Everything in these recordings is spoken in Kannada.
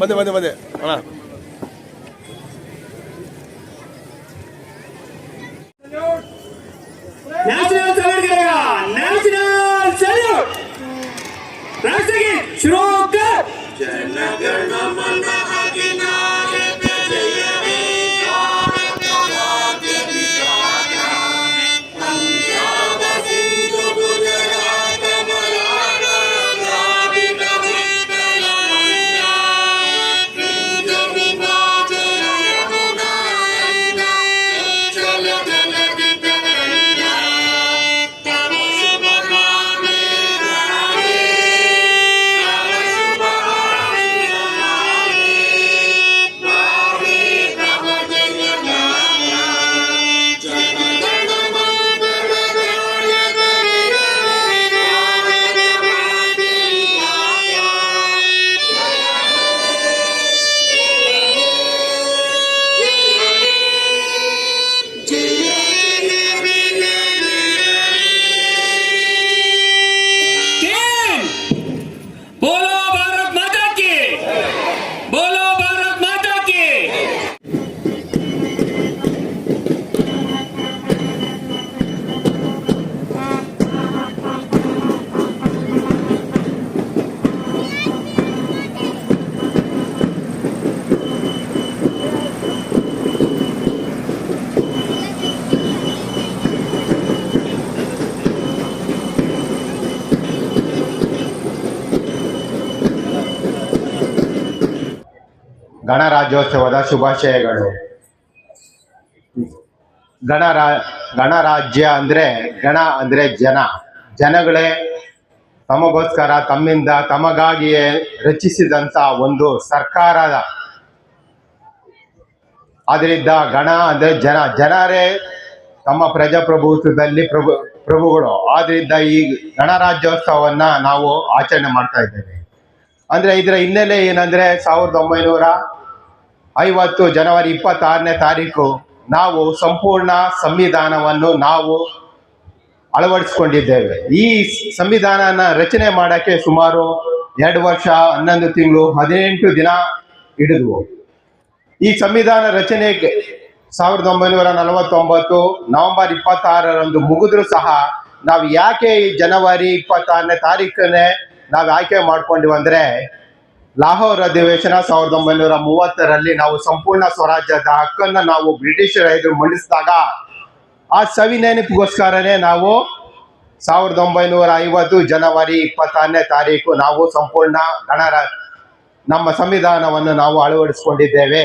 ಬಂದೆ ಬಂದೆ ಬಂದೆ ಅಣ್ಣ. National salute national salute Janagana Mana Bola! ಗಣರಾಜ್ಯೋತ್ಸವದ ಶುಭಾಶಯಗಳು. ಗಣರಾ, ಗಣರಾಜ್ಯ ಅಂದ್ರೆ ಗಣ ಅಂದ್ರೆ ಜನ. ಜನಗಳೇ ತಮಗೋಸ್ಕರ ತಮ್ಮಿಂದ ತಮಗಾಗಿಯೇ ರಚಿಸಿದಂತ ಒಂದು ಸರ್ಕಾರದ ಅದರಿಂದ ಗಣ ಅಂದ್ರೆ ಜನ. ಜನರೇ ತಮ್ಮ ಪ್ರಜಾಪ್ರಭುತ್ವದಲ್ಲಿ ಪ್ರಭು, ಪ್ರಭುಗಳು. ಆದ್ರಿಂದ ಈ ಗಣರಾಜ್ಯೋತ್ಸವವನ್ನ ನಾವು ಆಚರಣೆ ಮಾಡ್ತಾ ಇದ್ದೇವೆ. ಅಂದ್ರೆ ಇದರ ಹಿನ್ನೆಲೆ ಏನಂದ್ರೆ ಸಾವಿರದ ಒಂಬೈನೂರ ಐವತ್ತು ಜನವರಿ ಇಪ್ಪತ್ತಾರನೇ ತಾರೀಕು ನಾವು ಸಂಪೂರ್ಣ ಸಂವಿಧಾನವನ್ನು ನಾವು ಅಳವಡಿಸ್ಕೊಂಡಿದ್ದೇವೆ. ಈ ಸಂವಿಧಾನನ ರಚನೆ ಮಾಡೋಕ್ಕೆ ಸುಮಾರು ಎರಡು ವರ್ಷ, ಹನ್ನೊಂದು ತಿಂಗಳು, ಹದಿನೆಂಟು ದಿನ ಹಿಡಿದ್ವು ಈ ಸಂವಿಧಾನ ರಚನೆಗೆ ಸಾವಿರದ ಒಂಬೈನೂರ ನಲವತ್ತೊಂಬತ್ತು ನವೆಂಬರ್ ಇಪ್ಪತ್ತಾರರಂದು ಮುಗಿದ್ರೂ ಸಹ ನಾವು ಯಾಕೆ ಈ ಜನವರಿ ಇಪ್ಪತ್ತಾರನೇ ತಾರೀಕನ್ನೇ ನಾವು ಆಯ್ಕೆ ಮಾಡ್ಕೊಂಡಿವಿ ಅಂದ್ರೆ ಲಾಹೋರ್ ಅಧಿವೇಶನ ಸಾವಿರದ ಒಂಬೈನೂರ ಮೂವತ್ತರಲ್ಲಿ ನಾವು ಸಂಪೂರ್ಣ ಸ್ವರಾಜ್ಯದ ಹಕ್ಕನ್ನು ನಾವು ಬ್ರಿಟಿಷರ ಎದುರು ಮಂಡಿಸಿದಾಗ ಆ ಸವಿ ನೆನಪಿಗೋಸ್ಕರನೇ ನಾವು ಸಾವಿರದ ಒಂಬೈನೂರ ಐವತ್ತು ಜನವರಿ ಇಪ್ಪತ್ತಾರನೇ ತಾರೀಕು ನಾವು ಸಂಪೂರ್ಣ ಗಣರ, ನಮ್ಮ ಸಂವಿಧಾನವನ್ನು ನಾವು ಅಳವಡಿಸಿಕೊಂಡಿದ್ದೇವೆ.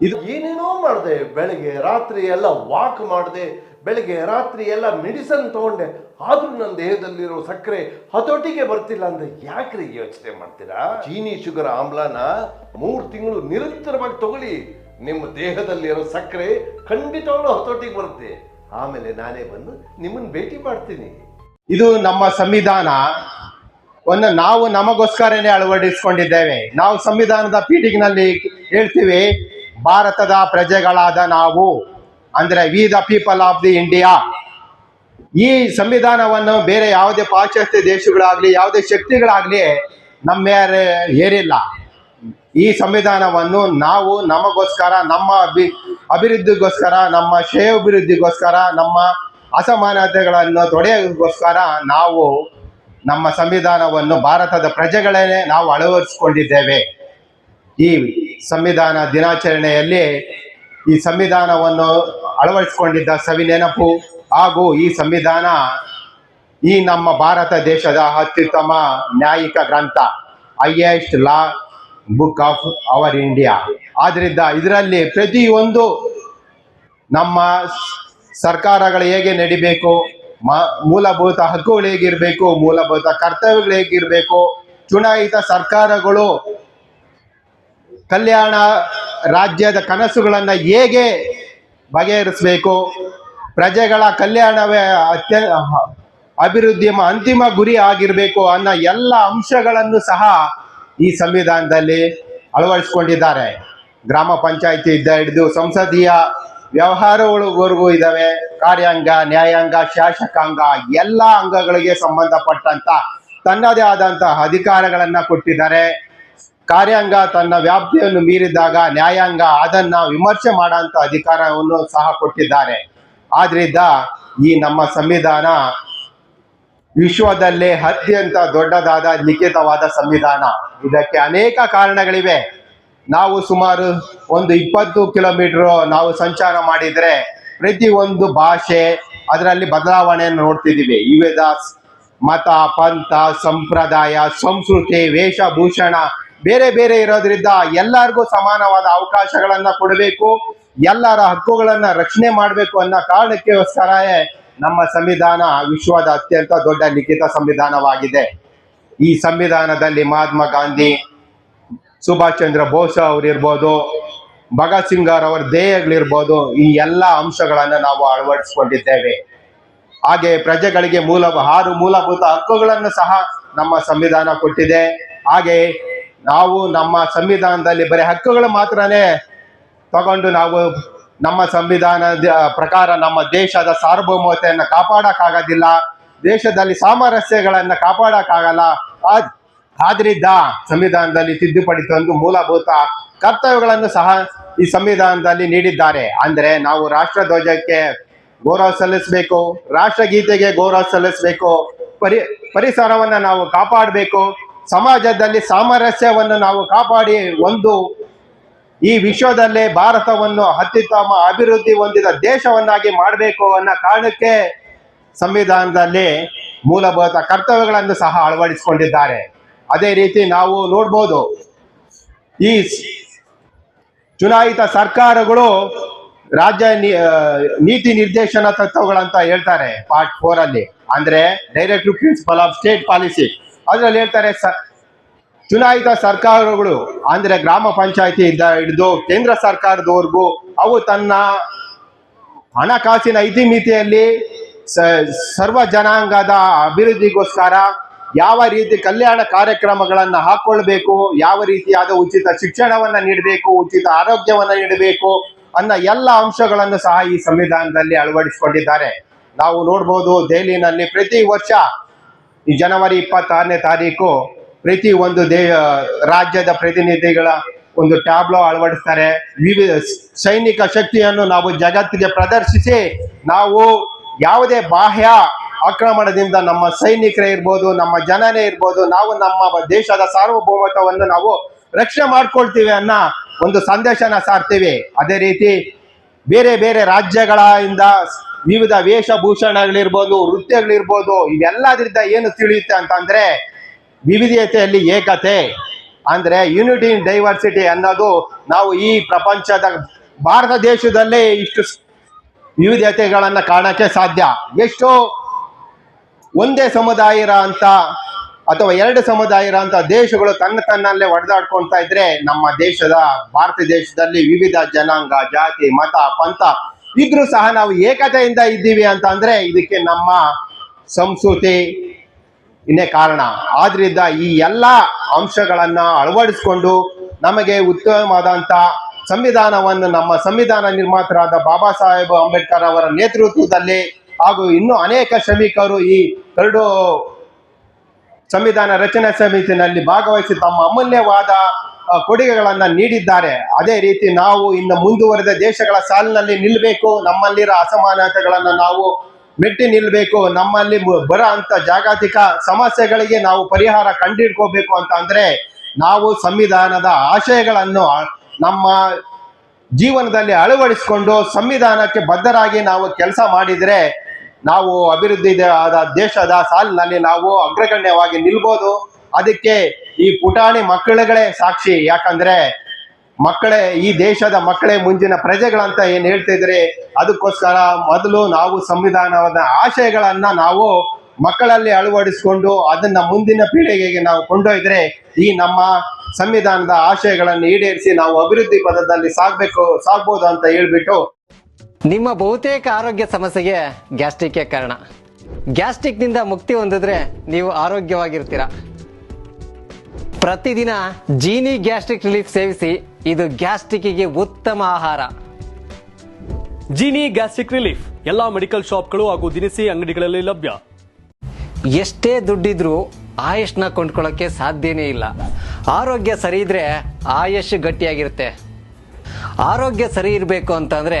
ಇದು ಏನೇನೋ ಮಾಡಿದೆ, ಬೆಳಿಗ್ಗೆ ರಾತ್ರಿ ಎಲ್ಲ ವಾಕ್ ಮಾಡಿದೆ ಬೆಳಗ್ಗೆ, ರಾತ್ರಿ ಎಲ್ಲ ಮೆಡಿಸನ್ ತಗೊಂಡೆ. ಆದರೂ ನನ್ನ ದೇಹದಲ್ಲಿರೋ ಸಕ್ಕರೆ ಹತೋಟಿಗೆ ಬರ್ತಿಲ್ಲ ಅಂದ್ರೆ ಯಾಕ್ರಿ ಯೋಚನೆ ಮಾಡ್ತೀರಾ? ಚೀನಿ ಶುಗರ್ ಆಮ್ಲನ ಮೂರು ತಿಂಗಳು ನಿರಂತರವಾಗಿ ತಗೊಳ್ಳಿ. ನಿಮ್ಮ ದೇಹದಲ್ಲಿರೋ ಸಕ್ಕರೆ ಖಂಡಿತವಾಗ್ಲೂ ಹತೋಟಿಗೆ ಬರುತ್ತೆ. ಆಮೇಲೆ ನಾನೇ ಬಂದು ನಿಮ್ಮನ್ನು ಭೇಟಿ ಮಾಡ್ತೀನಿ. ಇದು ನಮ್ಮ ಸಂವಿಧಾನ. ಒಂದು ನಾವು ನಮಗೋಸ್ಕರನೇ ಅಳವಡಿಸಿಕೊಂಡಿದ್ದೇವೆ. ನಾವು ಸಂವಿಧಾನದ ಪೀಠಿಗಿನಲ್ಲಿ ಹೇಳ್ತೀವಿ, ಭಾರತದ ಪ್ರಜೆಗಳಾದ ನಾವು. ಅಂದ್ರೆ we the people of the India ಈ ಸಂವಿಧಾನವನ್ನು ಬೇರೆ ಯಾವುದೇ ಪಾಶ್ಚಾತ್ಯ ದೇಶಗಳಾಗ್ಲಿ, ಯಾವುದೇ ಶಕ್ತಿಗಳಾಗ್ಲಿ ನಮ್ಮ ಏರಿಲ್ಲ ಈ ಸಂವಿಧಾನವನ್ನು ನಾವು ನಮಗೋಸ್ಕರ, ನಮ್ಮ ಅಭಿ, ಅಭಿವೃದ್ಧಿಗೋಸ್ಕರ, ನಮ್ಮ ಶ್ರೇಯಾಭಿವೃದ್ಧಿಗೋಸ್ಕರ ನಮ್ಮ ಅಸಮಾನತೆಗಳನ್ನು ತೊಡೆಯೋಸ್ಕರ ನಾವು ನಮ್ಮ ಸಂವಿಧಾನವನ್ನು ಭಾರತದ ಪ್ರಜೆಗಳೇ ನಾವು ಅಳವಡಿಸಿಕೊಂಡಿದ್ದೇವೆ. ಈ ಸಂವಿಧಾನ ದಿನಾಚರಣೆಯಲ್ಲಿ ಈ ಸಂವಿಧಾನವನ್ನು ಅಳವಡಿಸಿಕೊಂಡಿದ್ದ ಸವಿನೆನಪು ಹಾಗೂ ಈ ಸಂವಿಧಾನ ಈ ನಮ್ಮ ಭಾರತ ದೇಶದ ಅತ್ಯುತ್ತಮ ನ್ಯಾಯಿಕ ಗ್ರಂಥ highest law book of our India ಆದ್ರಿಂದ ಇದರಲ್ಲಿ ಪ್ರತಿಯೊಂದು ನಮ್ಮ ಸರ್ಕಾರಗಳು ಹೇಗೆ ನಡಿಬೇಕು, ಮ- ಮೂಲಭೂತ ಹಕ್ಕುಗಳು ಹೇಗಿರಬೇಕು, ಮೂಲಭೂತ ಕರ್ತವ್ಯಗಳು ಹೇಗಿರಬೇಕು, ಚುನಾಯಿತ ಸರ್ಕಾರಗಳು ಕಲ್ಯಾಣ ರಾಜ್ಯದ ಕನಸುಗಳನ್ನು ಹೇಗೆ ಬಗೆಹರಿಸಬೇಕು. ಪ್ರಜೆಗಳ ಕಲ್ಯಾಣವೇ ಅತ್ಯ ಅಭಿವೃದ್ಧಿಯ ಅಂತಿಮ ಗುರಿ ಆಗಿರಬೇಕು ಅನ್ನೋ ಎಲ್ಲ ಅಂಶಗಳನ್ನು ಸಹ ಈ ಸಂವಿಧಾನದಲ್ಲಿ ಅಳವಡಿಸ್ಕೊಂಡಿದ್ದಾರೆ. ಗ್ರಾಮ ಪಂಚಾಯತಿ ಇದ್ದ ಹಿಡಿದು ಸಂಸದೀಯ ವ್ಯವಹಾರಗಳವರೆಗೂ ಇದ್ದಾವೆ. ಕಾರ್ಯಾಂಗ, ನ್ಯಾಯಾಂಗ, ಶಾಸಕಾಂಗ ಎಲ್ಲ ಅಂಗಗಳಿಗೆ ಸಂಬಂಧಪಟ್ಟಂತ ತನ್ನದೇ ಆದಂತಹ ಅಧಿಕಾರಗಳನ್ನ ಕೊಟ್ಟಿದ್ದಾರೆ. ಕಾರ್ಯಾಂಗ ತನ್ನ ವ್ಯಾಪ್ತಿಯನ್ನು ಮೀರಿದಾಗ ನ್ಯಾಯಾಂಗ ಅದನ್ನ ವಿಮರ್ಶೆ ಮಾಡುವಂತ ಅಧಿಕಾರವನ್ನು ಸಹ ಕೊಟ್ಟಿದ್ದಾರೆ. ಆದ್ರಿಂದ ಈ ನಮ್ಮ ಸಂವಿಧಾನ ವಿಶ್ವದಲ್ಲೇ ಅತ್ಯಂತ ದೊಡ್ಡದಾದ ಲಿಖಿತವಾದ ಸಂವಿಧಾನ. ಇದಕ್ಕೆ ಅನೇಕ ಕಾರಣಗಳಿವೆ. ನಾವು ಸುಮಾರು ಒಂದು ಇಪ್ಪತ್ತು ಕಿಲೋಮೀಟರ್ ನಾವು ಸಂಚಾರ ಮಾಡಿದ್ರೆ ಪ್ರತಿ ಒಂದು ಭಾಷೆ ಅದರಲ್ಲಿ ಬದಲಾವಣೆಯನ್ನು ನೋಡ್ತಿದ್ದೀವಿ. ವಿವಿಧ ಮತ, ಪಂಥ, ಸಂಪ್ರದಾಯ, ಸಂಸ್ಕೃತಿ, ವೇಷಭೂಷಣ ಬೇರೆ ಬೇರೆ ಇರೋದ್ರಿಂದ ಎಲ್ಲರಿಗೂ ಸಮಾನವಾದ ಅವಕಾಶಗಳನ್ನ ಕೊಡಬೇಕು, ಎಲ್ಲರ ಹಕ್ಕುಗಳನ್ನ ರಕ್ಷಣೆ ಮಾಡಬೇಕು ಅನ್ನೋ ಕಾರಣಕ್ಕೋಸ್ಕರವೇ ನಮ್ಮ ಸಂವಿಧಾನ ವಿಶ್ವದ ಅತ್ಯಂತ ದೊಡ್ಡ ಲಿಖಿತ ಸಂವಿಧಾನವಾಗಿದೆ. ಈ ಸಂವಿಧಾನದಲ್ಲಿ ಮಹಾತ್ಮ ಗಾಂಧಿ, ಸುಭಾಷ್ ಚಂದ್ರ ಬೋಸ್ ಅವರಿರ್ಬೋದು, ಭಗತ್ ಸಿಂಗ್ ಅವರ ಧ್ಯೇಯಗಳಿರ್ಬೋದು ಈ ಎಲ್ಲ ಅಂಶಗಳನ್ನು ನಾವು ಅಳವಡಿಸಿಕೊಂಡಿದ್ದೇವೆ. ಹಾಗೆ ಪ್ರಜೆಗಳಿಗೆ ಮೂಲ ಆರು ಮೂಲಭೂತ ಹಕ್ಕುಗಳನ್ನು ಸಹ ನಮ್ಮ ಸಂವಿಧಾನ ಕೊಟ್ಟಿದೆ. ಹಾಗೆ ನಾವು ನಮ್ಮ ಸಂವಿಧಾನದಲ್ಲಿ ಬರೀ ಹಕ್ಕುಗಳು ಮಾತ್ರನೇ ತಗೊಂಡು ನಾವು ನಮ್ಮ ಸಂವಿಧಾನದ ಪ್ರಕಾರ ನಮ್ಮ ದೇಶದ ಸಾರ್ವಭೌಮತೆಯನ್ನು ಕಾಪಾಡಕ್ಕಾಗೋದಿಲ್ಲ, ದೇಶದಲ್ಲಿ ಸಾಮರಸ್ಯಗಳನ್ನು ಕಾಪಾಡಕ್ಕಾಗಲ್ಲ. ಆದ್- ಆದ್ರಿಂದ ಸಂವಿಧಾನದಲ್ಲಿ ತಿದ್ದುಪಡಿ ತಂದು ಮೂಲಭೂತ ಕರ್ತವ್ಯಗಳನ್ನು ಸಹ ಈ ಸಂವಿಧಾನದಲ್ಲಿ ನೀಡಿದ್ದಾರೆ. ಅಂದ್ರೆ ನಾವು ರಾಷ್ಟ್ರಧ್ವಜಕ್ಕೆ ಗೌರವ ಸಲ್ಲಿಸಬೇಕು ರಾಷ್ಟ್ರಗೀತೆಗೆ ಗೌರವ ಸಲ್ಲಿಸಬೇಕು, ಪರಿ, ಪರಿಸರವನ್ನ ನಾವು ಕಾಪಾಡಬೇಕು. ಸಮಾಜದಲ್ಲಿ ಸಾಮರಸ್ಯವನ್ನು ನಾವು ಕಾಪಾಡಿ ಒಂದು ಈ ವಿಶ್ವದಲ್ಲೇ ಭಾರತವನ್ನು ಅತ್ಯುತ್ತಮ ಅಭಿವೃದ್ಧಿ ಹೊಂದಿದ ದೇಶವನ್ನಾಗಿ ಮಾಡಬೇಕು ಅನ್ನೋ ಕಾರಣಕ್ಕೆ ಸಂವಿಧಾನದಲ್ಲಿ ಮೂಲಭೂತ ಕರ್ತವ್ಯಗಳನ್ನು ಸಹ ಅಳವಡಿಸಿಕೊಂಡಿದ್ದಾರೆ. ಅದೇ ರೀತಿ ನಾವು ನೋಡ್ಬೋದು, ಈ ಚುನಾಯಿತ ಸರ್ಕಾರಗಳು ರಾಜ್ಯ ನೀತಿ ನಿರ್ದೇಶನ ತತ್ವಗಳಂತ ಹೇಳ್ತಾರೆ ಪಾರ್ಟ್ ಫೋರ್ ಅಲ್ಲಿ ಅಂದ್ರೆ directive principle of state policy. ಅದ್ರಲ್ಲಿ ಹೇಳ್ತಾರೆ ಸ- ಚುನಾಯಿತ ಸರ್ಕಾರಗಳು, ಅಂದ್ರೆ ಗ್ರಾಮ ಪಂಚಾಯತಿ ಇದ್ದ, ಹಿಡಿದು ಕೇಂದ್ರ ಸರ್ಕಾರದವರೆಗೂ, ಅವು ತನ್ನ ಹಣಕಾಸಿನ ಇತಿಮಿತಿಯಲ್ಲಿ ಸರ್ವ ಜನಾಂಗದ ಅಭಿವೃದ್ಧಿಗೋಸ್ಕರ ಯಾವ ರೀತಿ ಕಲ್ಯಾಣ ಕಾರ್ಯಕ್ರಮಗಳನ್ನು ಹಾಕೊಳ್ಬೇಕು, ಯಾವ ರೀತಿಯಾದ ಉಚಿತ ಶಿಕ್ಷಣವನ್ನ ನೀಡಬೇಕು, ಉಚಿತ ಆರೋಗ್ಯವನ್ನ ನೀಡಬೇಕು ಅನ್ನೋ ಎಲ್ಲ ಅಂಶಗಳನ್ನು ಸಹ ಈ ಸಂವಿಧಾನದಲ್ಲಿ ಅಳವಡಿಸಿಕೊಂಡಿದ್ದಾರೆ. ನಾವು ನೋಡ್ಬೋದು, ದೆಹಲಿನಲ್ಲಿ ಪ್ರತಿ ವರ್ಷ ಈ ಜನವರಿ ಇಪ್ಪತ್ತಾರನೇ ತಾರೀಕು ಪ್ರತಿ ಒಂದು ದೇ ರಾಜ್ಯದ ಪ್ರತಿನಿಧಿಗಳ ಒಂದು ಟ್ಯಾಬ್ಲೋ ಅಳವಡಿಸ್ತಾರೆ. ವಿವಿಧ ಸೈನಿಕ ಶಕ್ತಿಯನ್ನು ನಾವು ಜಗತ್ತಿಗೆ ಪ್ರದರ್ಶಿಸಿ ನಾವು ಯಾವುದೇ ಬಾಹ್ಯ ಆಕ್ರಮಣದಿಂದ ನಮ್ಮ ಸೈನಿಕರೇ ಇರ್ಬೋದು, ನಮ್ಮ ಜನನೇ ಇರ್ಬೋದು, ನಾವು ನಮ್ಮ ದೇಶದ ಸಾರ್ವಭೌಮತ್ವವನ್ನು ನಾವು ರಕ್ಷಣೆ ಮಾಡ್ಕೊಳ್ತೀವಿ ಅನ್ನೋ ಒಂದು ಸಂದೇಶನ ಸಾರ್ತೀವಿ. ಅದೇ ರೀತಿ ಬೇರೆ ಬೇರೆ ರಾಜ್ಯಗಳಿಂದ ವಿವಿಧ ವೇಷಭೂಷಣಗಳಿರ್ಬೋದು, ನೃತ್ಯಗಳಿರ್ಬೋದು, ಇವೆಲ್ಲದ್ರಿಂದ ಏನು ತಿಳಿಯುತ್ತೆ ಅಂತಂದ್ರೆ ವಿವಿಧತೆಯಲ್ಲಿ ಏಕತೆ. ಅಂದ್ರೆ ಯೂನಿಟಿ ಇನ್ ಡೈವರ್ಸಿಟಿ ಅನ್ನೋದು ನಾವು ಈ ಪ್ರಪಂಚದ, ಭಾರತ ದೇಶದಲ್ಲೇ ಇಷ್ಟು ವಿವಿಧತೆಗಳನ್ನ ಕಾಣಕ್ಕೆ ಸಾಧ್ಯ. ಎಷ್ಟು ಒಂದೇ ಸಮುದಾಯ ಇರೋ ಅಂತ ಅಥವಾ ಎರಡು ಸಮುದಾಯ ಇರುವಂತಹ ದೇಶಗಳು ತನ್ನ ತನ್ನಲ್ಲೇ ಒಡೆದಾಡ್ಕೊಳ್ತಾ ಇದ್ರೆ ನಮ್ಮ ದೇಶದ, ಭಾರತ ದೇಶದಲ್ಲಿ ವಿವಿಧ ಜನಾಂಗ, ಜಾತಿ, ಮತ, ಪಂಥ ಇದ್ರೂ ಸಹ ನಾವು ಏಕತೆಯಿಂದ ಇದ್ದೀವಿ ಅಂತ ಅಂದ್ರೆ ಇದಕ್ಕೆ ನಮ್ಮ ಸಂಸ್ಕೃತಿ ಇನ್ನೇ ಕಾರಣ. ಆದ್ರಿಂದ ಈ ಎಲ್ಲ ಅಂಶಗಳನ್ನ ಅಳವಡಿಸಿಕೊಂಡು ನಮಗೆ ಉತ್ತಮವಾದಂತ ಸಂವಿಧಾನವನ್ನು, ನಮ್ಮ ಸಂವಿಧಾನ ನಿರ್ಮಾತರಾದ ಬಾಬಾ ಸಾಹೇಬ್ ಅಂಬೇಡ್ಕರ್ ಅವರ ನೇತೃತ್ವದಲ್ಲಿ ಹಾಗೂ ಇನ್ನೂ ಅನೇಕ ಶ್ರಮಿಕರು ಈ ಕರಡು ಸಂವಿಧಾನ ರಚನಾ ಸಮಿತಿನಲ್ಲಿ ಭಾಗವಹಿಸಿ ತಮ್ಮ ಅಮೂಲ್ಯವಾದ ಕೊಡುಗೆಗಳನ್ನು ನೀಡಿದ್ದಾರೆ. ಅದೇ ರೀತಿ ನಾವು ಇನ್ನು ಮುಂದುವರೆದ ದೇಶಗಳ ಸಾಲಿನಲ್ಲಿ ನಿಲ್ಲಬೇಕು ನಮ್ಮಲ್ಲಿರೋ ಅಸಮಾನತೆಗಳನ್ನು ನಾವು ಮೆಟ್ಟಿ ನಿಲ್ಲಬೇಕು ನಮ್ಮಲ್ಲಿ ಬರೋ ಅಂತ ಜಾಗತಿಕ ಸಮಸ್ಯೆಗಳಿಗೆ ನಾವು ಪರಿಹಾರ ಕಂಡಿಡ್ಕೋಬೇಕು ಅಂತ ಅಂದ್ರೆ ನಾವು ಸಂವಿಧಾನದ ಆಶಯಗಳನ್ನು ನಮ್ಮ ಜೀವನದಲ್ಲಿ ಅಳವಡಿಸಿಕೊಂಡು ಸಂವಿಧಾನಕ್ಕೆ ಬದ್ಧರಾಗಿ ನಾವು ಕೆಲಸ ಮಾಡಿದ್ರೆ ನಾವು ಅಭಿವೃದ್ಧಿ ಆದ ದೇಶದ ಸಾಲಿನಲ್ಲಿ ನಾವು ಅಗ್ರಗಣ್ಯವಾಗಿ ನಿಲ್ಬೋದು. ಅದಕ್ಕೆ ಈ ಪುಟಾಣಿ ಮಕ್ಕಳುಗಳೇ ಸಾಕ್ಷಿ. ಯಾಕಂದ್ರೆ ಮಕ್ಕಳೇ, ಈ ದೇಶದ ಮಕ್ಕಳೇ ಮುಂಜಿನ ಪ್ರಜೆಗಳಂತ ಏನ್ ಹೇಳ್ತಿದ್ರಿ ಅದಕ್ಕೋಸ್ಕರ ಮೊದಲು ನಾವು ಸಂವಿಧಾನದ ಆಶಯಗಳನ್ನ ನಾವು ಮಕ್ಕಳಲ್ಲಿ ಅಳವಡಿಸಿಕೊಂಡು ಅದನ್ನ ಮುಂದಿನ ಪೀಳಿಗೆಗೆ ನಾವು ಕೊಂಡೊಯ್ದ್ರೆ ಈ ನಮ್ಮ ಸಂವಿಧಾನದ ಆಶಯಗಳನ್ನು ಈಡೇರಿಸಿ ನಾವು ಅಭಿವೃದ್ಧಿ ಪದದಲ್ಲಿ ಸಾಗ್ಬೇಕು, ಸಾಗ್ಬೋದು ಅಂತ ಹೇಳ್ಬಿಟ್ಟು ನಿಮ್ಮ ಬಹುತೇಕ ಆರೋಗ್ಯ ಸಮಸ್ಯೆಗೆ ಗ್ಯಾಸ್ಟ್ರಿಕ್ ಕಾರಣ. ಗ್ಯಾಸ್ಟ್ರಿಕ್ನಿಂದ ಮುಕ್ತಿ ಹೊಂದಿದ್ರೆ ನೀವು ಆರೋಗ್ಯವಾಗಿರ್ತೀರ. ಪ್ರತಿದಿನ ಜೀನಿ ಗ್ಯಾಸ್ಟ್ರಿಕ್ ರಿಲೀಫ್ ಸೇವಿಸಿ ಇದು ಗ್ಯಾಸ್ಟ್ರಿಕ್ಕಿಗೆ ಉತ್ತಮ ಆಹಾರ. ಜೀನಿ ಗ್ಯಾಸ್ಟ್ರಿಕ್ ರಿಲೀಫ್ ಎಲ್ಲಾ ಮೆಡಿಕಲ್ ಶಾಪ್ಗಳು ಹಾಗೂ ದಿನಸಿ ಅಂಗಡಿಗಳಲ್ಲಿ ಲಭ್ಯ. ಎಷ್ಟೇ ದುಡ್ಡಿದ್ರೂ ಆಯುಷ್ನ ಕೊಂಡ್ಕೊಳ್ಳೋಕ್ಕೆ ಸಾಧ್ಯನೇ ಇಲ್ಲ. ಆರೋಗ್ಯ ಸರಿ ಇದ್ರೆ ಆಯುಷ್ ಗಟ್ಟಿಯಾಗಿರುತ್ತೆ. ಆರೋಗ್ಯ ಸರಿ ಇರಬೇಕು ಅಂತಂದ್ರೆ